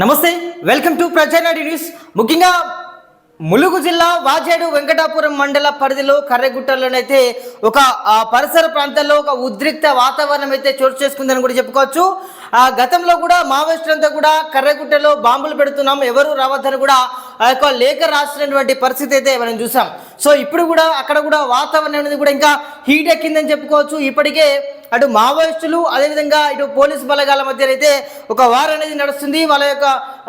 నమస్తే welcome to ప్రజానాడి news. ముఖ్యంగా ములుగు జిల్లా వాజేడు వెంకటాపురం మండల పరిధిలో కర్రెగుట్టలోనైతే ఒక పరిసర ప్రాంతాల్లో ఒక ఉద్రిక్త వాతావరణం అయితే చోటు చేసుకుందని కూడా చెప్పుకోవచ్చు. ఆ గతంలో కూడా మావోయిస్టులంతా కూడా కర్రెగుట్టలో బాంబులు పెడుతున్నాం ఎవరు రావద్దని కూడా ఆ యొక్క లేఖ రాసినటువంటి పరిస్థితి అయితే మనం చూసాం. సో ఇప్పుడు కూడా అక్కడ కూడా వాతావరణం అనేది కూడా ఇంకా హీట్ ఎక్కిందని చెప్పుకోవచ్చు. ఇప్పటికే అటు మావోయిస్టులు అదేవిధంగా ఇటు పోలీసు బలగాల మధ్య అయితే ఒక వార్ అనేది నడుస్తుంది. వాళ్ళ యొక్క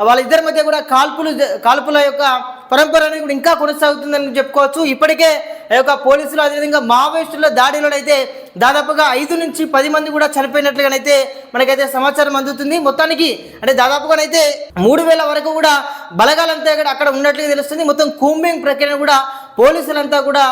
వాళ్ళ ఇద్దరి మధ్య కూడా కాల్పులు కాల్పుల యొక్క పరంపర అనేది కూడా ఇంకా కొనసాగుతుందని చెప్పుకోవచ్చు. ఇప్పటికే ఆ యొక్క పోలీసులు అదేవిధంగా మావోయిస్టుల దాడిలోనైతే దాదాపుగా ఐదు నుంచి పది మంది కూడా చనిపోయినట్లుగానైతే మనకైతే సమాచారం అందుతుంది. మొత్తానికి అంటే దాదాపుగానైతే మూడు వేల వరకు కూడా బలగాలంతా కూడా అక్కడ ఉన్నట్లుగా తెలుస్తుంది. మొత్తం కూంబింగ్ ప్రక్రియను కూడా పోలీసులంతా కూడా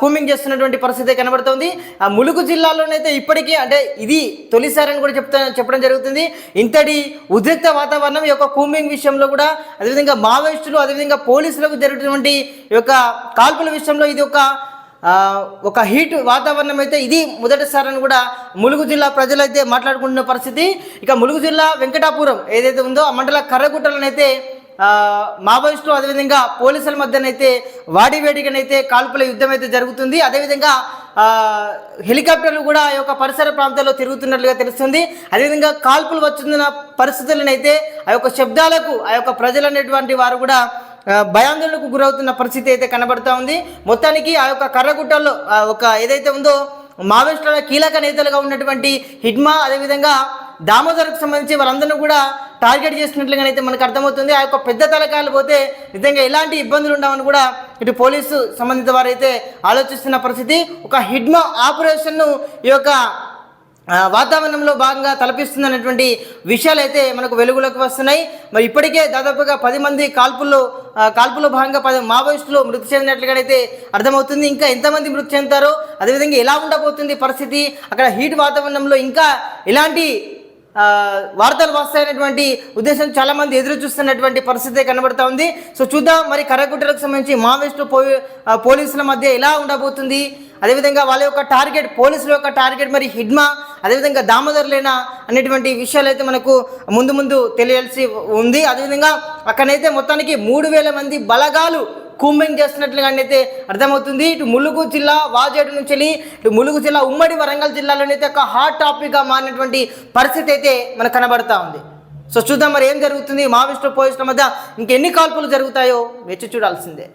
కూమింగ్ చేస్తున్నటువంటి పరిస్థితి కనబడుతోంది. ఆ ములుగు జిల్లాలోనైతే ఇప్పటికీ అంటే ఇది తొలిసారని కూడా చెప్తా చెప్పడం జరుగుతుంది. ఇంతటి ఉద్రిక్త వాతావరణం ఈ యొక్క కూమింగ్ విషయంలో కూడా అదేవిధంగా మావోయిస్టులు అదేవిధంగా పోలీసులకు జరిగినటువంటి ఈ యొక్క కాల్పుల విషయంలో ఇది ఒక ఒక హీట్ వాతావరణం అయితే ఇది మొదటిసారని కూడా ములుగు జిల్లా ప్రజలైతే మాట్లాడుకుంటున్న పరిస్థితి. ఇక ములుగు జిల్లా వెంకటాపురం ఏదైతే ఉందో ఆ మండల కర్రగుట్టలనైతే మావోయిస్టులు అదేవిధంగా పోలీసుల మధ్యనైతే వాడివేడికనైతే కాల్పుల యుద్ధం అయితే జరుగుతుంది. అదేవిధంగా హెలికాప్టర్లు కూడా ఆ యొక్క పరిసర ప్రాంతాల్లో తిరుగుతున్నట్లుగా తెలుస్తుంది. అదేవిధంగా కాల్పులు వచ్చిన పరిస్థితులనైతే ఆ యొక్క శబ్దాలకు ఆ యొక్క ప్రజలనేటువంటి వారు కూడా భయాందోళనకు గురవుతున్న పరిస్థితి అయితే కనబడుతూ ఉంది. మొత్తానికి ఆ యొక్క కర్రగుట్టల్లో ఒక ఏదైతే ఉందో మావోయిస్టుల కీలక నేతలుగా ఉన్నటువంటి హిడ్మా అదేవిధంగా దామోదర్కు సంబంధించి వాళ్ళందరినీ కూడా టార్గెట్ చేసినట్లుగానైతే మనకు అర్థమవుతుంది. ఆ యొక్క పెద్ద తలకాయలు పోతే నిజంగా ఎలాంటి ఇబ్బందులు ఉండవని కూడా ఇటు పోలీసు సంబంధిత వారైతే ఆలోచిస్తున్న పరిస్థితి. ఒక హిడ్మా ఆపరేషన్ను ఈ యొక్క వాతావరణంలో భాగంగా తలపిస్తుందనేటువంటి విషయాలు అయితే మనకు వెలుగులోకి వస్తున్నాయి. మరి ఇప్పటికే దాదాపుగా పది మంది కాల్పుల్లో కాల్పులో భాగంగా పది మావోయిస్టులు మృతి చెందినట్లుగానైతే అర్థమవుతుంది. ఇంకా ఎంతమంది మృతి చెందుతారో అదేవిధంగా ఎలా ఉండబోతుంది పరిస్థితి అక్కడ హీట్ వాతావరణంలో ఇంకా ఎలాంటి వార్తలు వస్తాయనేటువంటి ఉద్దేశం చాలా మంది ఎదురు చూస్తున్నటువంటి పరిస్థితి కనబడతా ఉంది. సో చూద్దాం మరి కర్రగుట్టలకు సంబంధించి మావోయిస్టు పో పోలీసుల మధ్య ఎలా ఉండబోతుంది? అదేవిధంగా వాళ్ళ యొక్క టార్గెట్ పోలీసుల యొక్క టార్గెట్ మరి హిడ్మా అదేవిధంగా దామోదర్లేనా అనేటువంటి విషయాలు అయితే మనకు ముందు ముందు తెలియాల్సి ఉంది. అదేవిధంగా అక్కడైతే మొత్తానికి మూడు వేల మంది బలగాలు కూంబింగ్ చేస్తున్నట్లుగా అయితే అర్థమవుతుంది. ఇటు ములుగు జిల్లా వాజేడు నుంచి వెళ్ళి ఇటు ములుగు జిల్లా ఉమ్మడి వరంగల్ జిల్లాలోనైతే ఒక హాట్ టాపిక్గా మారినటువంటి పరిస్థితి అయితే మనకు కనబడతా ఉంది. సో చూద్దాం మరి ఏం జరుగుతుంది. మావిష్ణు పోయిస్టుల మధ్య ఇంకెన్ని కాల్పులు జరుగుతాయో వెచ్చి చూడాల్సిందే.